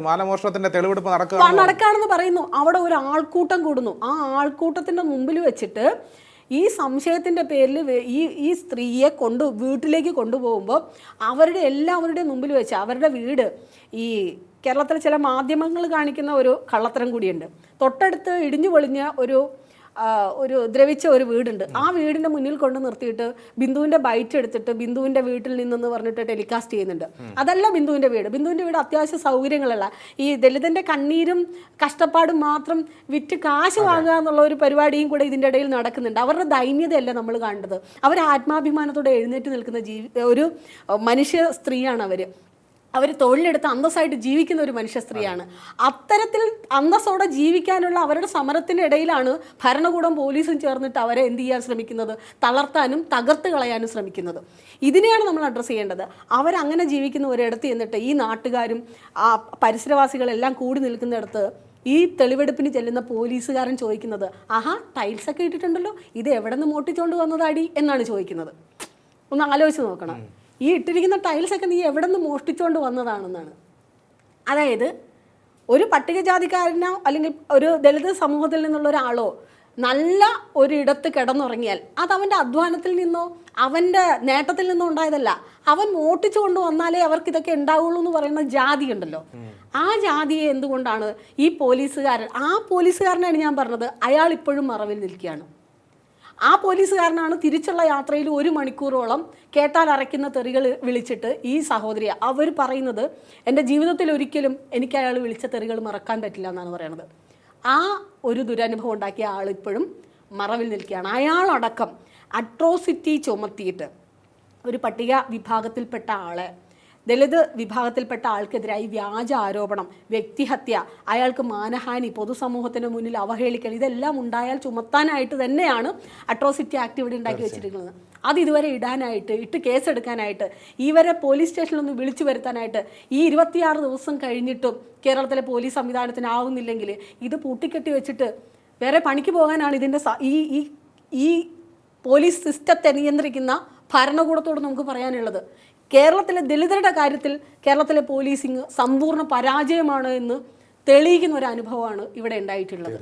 മാനമോഷണത്തിന്റെ തെളിവെടുപ്പ് നടക്കുക നടക്കാണെന്ന് പറയുന്നു. അവിടെ ഒരു ആൾക്കൂട്ടം കൂടുന്നു. ആ ആൾക്കൂട്ടത്തിന്റെ മുമ്പിൽ വെച്ചിട്ട് ഈ സംശയത്തിന്റെ പേരിൽ ഈ ഈ സ്ത്രീയെ കൊണ്ട് വീട്ടിലേക്ക് കൊണ്ടുപോകുമ്പോൾ അവരുടെ എല്ലാവരുടെയും മുമ്പിൽ വെച്ച് അവരുടെ വീട് ഈ കേരളത്തിലെ ചില മാധ്യമങ്ങൾ കാണിക്കുന്ന ഒരു കള്ളത്തരം കൂടിയുണ്ട്. തൊട്ടടുത്ത് ഇടിഞ്ഞു പൊളിഞ്ഞ ഒരു ഒരു ദ്രവിച്ച ഒരു വീടുണ്ട്. ആ വീടിന്റെ മുന്നിൽ കൊണ്ട് നിർത്തിയിട്ട് ബിന്ദുവിന്റെ ബൈറ്റ് എടുത്തിട്ട് ബിന്ദുവിന്റെ വീട്ടിൽ നിന്നെന്ന് പറഞ്ഞിട്ട് ടെലികാസ്റ്റ് ചെയ്യുന്നുണ്ട്. അതല്ല ബിന്ദുവിന്റെ വീട്. ബിന്ദുവിന്റെ വീട് അത്യാവശ്യ സൗകര്യങ്ങളല്ല ഈ ദലിതന്റെ കണ്ണീരും കഷ്ടപ്പാടും മാത്രം വിറ്റ് കാശ് വാങ്ങുക എന്നുള്ള ഒരു പരിപാടിയും കൂടെ ഇതിന്റെ ഇടയിൽ നടക്കുന്നുണ്ട്. അവരുടെ ദൈന്യതയല്ല നമ്മൾ കാണേണ്ടത്? അവർ ആത്മാഭിമാനത്തോടെ എഴുന്നേറ്റ് നിൽക്കുന്ന ജീവി ഒരു മനുഷ്യ സ്ത്രീയാണ് അവർ. അവർ തൊഴിലെടുത്ത് അന്തസ്സായിട്ട് ജീവിക്കുന്ന ഒരു മനുഷ്യ സ്ത്രീയാണ്. അത്തരത്തിൽ അന്തസ്സോടെ ജീവിക്കാനുള്ള അവരുടെ സമരത്തിന്റെ ഇടയിലാണ് ഭരണകൂടം പോലീസും ചേർന്നിട്ട് അവരെ എന്ത് ചെയ്യാൻ ശ്രമിക്കുന്നത്? തളർത്താനും തകർത്ത് കളയാനും ശ്രമിക്കുന്നത്. ഇതിനെയാണ് നമ്മൾ അഡ്രസ്സ് ചെയ്യേണ്ടത്. അവരങ്ങനെ ജീവിക്കുന്ന ഒരിടത്ത് എന്നിട്ട് ഈ നാട്ടുകാരും ആ പരിസരവാസികളെല്ലാം കൂടി നിൽക്കുന്നിടത്ത് ഈ തെളിവെടുപ്പിന് ചെല്ലുന്ന പോലീസുകാരൻ ചോദിക്കുന്നത് ആഹാ ടൈൽസ് ഒക്കെ ഇട്ടിട്ടുണ്ടല്ലോ. ഇത് എവിടെ നിന്ന് മോട്ടിച്ചുകൊണ്ട് വന്നതാടി? എന്നാണ് ചോദിക്കുന്നത്. ഒന്ന് ആലോചിച്ച് നോക്കണം. ഈ ഇട്ടിരിക്കുന്ന ടൈൽസൊക്കെ നീ എവിടെ നിന്ന് മോഷ്ടിച്ചുകൊണ്ട് വന്നതാണെന്നാണ്. അതായത് ഒരു പട്ടികജാതിക്കാരനോ അല്ലെങ്കിൽ ഒരു ദളിത് സമൂഹത്തിൽ നിന്നുള്ള ഒരാളോ നല്ല ഒരിടത്ത് കിടന്നുറങ്ങിയാൽ അത് അവന്റെ അധ്വാനത്തിൽ നിന്നോ അവന്റെ നേട്ടത്തിൽ നിന്നോ ഉണ്ടായതല്ല. അവൻ മോട്ടിച്ചു കൊണ്ട് വന്നാലേ അവർക്ക് ഇതൊക്കെ ഉണ്ടാവുള്ളൂ എന്ന് പറയുന്ന ജാതി ഉണ്ടല്ലോ. ആ ജാതിയെ എന്തുകൊണ്ടാണ് ഈ പോലീസുകാരൻ ആ പോലീസുകാരനാണ് ഞാൻ പറഞ്ഞത് അയാൾ ഇപ്പോഴും മറവിൽ നിൽക്കുകയാണ്. ആ പോലീസുകാരനാണ് തിരിച്ചുള്ള യാത്രയിൽ ഒരു മണിക്കൂറോളം കേട്ടാൽ അരയ്ക്കുന്ന തെറികൾ വിളിച്ചിട്ട് ഈ സഹോദരി അവർ പറയുന്നത് എന്റെ ജീവിതത്തിൽ ഒരിക്കലും എനിക്ക് അയാൾ വിളിച്ച തെറികൾ മറക്കാൻ പറ്റില്ല എന്നാണ് പറയുന്നത് ആ ഒരു ദുരനുഭവം ഉണ്ടാക്കിയ ആൾ ഇപ്പോഴും മറവിൽ നിൽക്കുകയാണ്. അയാളടക്കം അട്രോസിറ്റി ചുമത്തിയിട്ട് ഒരു പട്ടിക വിഭാഗത്തിൽപ്പെട്ട ആളെ ദളിത് വിഭാഗത്തിൽപ്പെട്ട ആൾക്കെതിരായി വ്യാജ ആരോപണം വ്യക്തിഹത്യ അയാൾക്ക് മാനഹാനി പൊതുസമൂഹത്തിന് മുന്നിൽ അവഹേളിക്കൽ ഇതെല്ലാം ഉണ്ടായാൽ ചുമത്താനായിട്ട് തന്നെയാണ് അട്രോസിറ്റി ആക്ട് ഇവിടെ ഉണ്ടാക്കി വെച്ചിരിക്കുന്നത്. അത് ഇതുവരെ ഇടാനായിട്ട് ഇട്ട് കേസെടുക്കാനായിട്ട് ഇവരെ പോലീസ് സ്റ്റേഷനിലൊന്ന് വിളിച്ചു വരുത്താനായിട്ട് ഈ ഇരുപത്തിയാറ് ദിവസം കഴിഞ്ഞിട്ടും കേരളത്തിലെ പോലീസ് സംവിധാനത്തിനാവുന്നില്ലെങ്കിൽ ഇത് പൂട്ടിക്കെട്ടി വെച്ചിട്ട് വേറെ പണിക്ക് പോകാനാണ് ഇതിന്റെ ഈ ഈ ഈ പോലീസ് സിസ്റ്റത്തെ നിയന്ത്രിക്കുന്ന ഭരണകൂടത്തോട് നമുക്ക് പറയാനുള്ളത്. കേരളത്തിലെ ദളിതരുടെ കാര്യത്തിൽ കേരളത്തിലെ പോലീസിങ് സമ്പൂർണ പരാജയമാണ് എന്ന് തെളിയിക്കുന്ന ഒരു അനുഭവമാണ് ഇവിടെ ഉണ്ടായിട്ടുള്ളത്.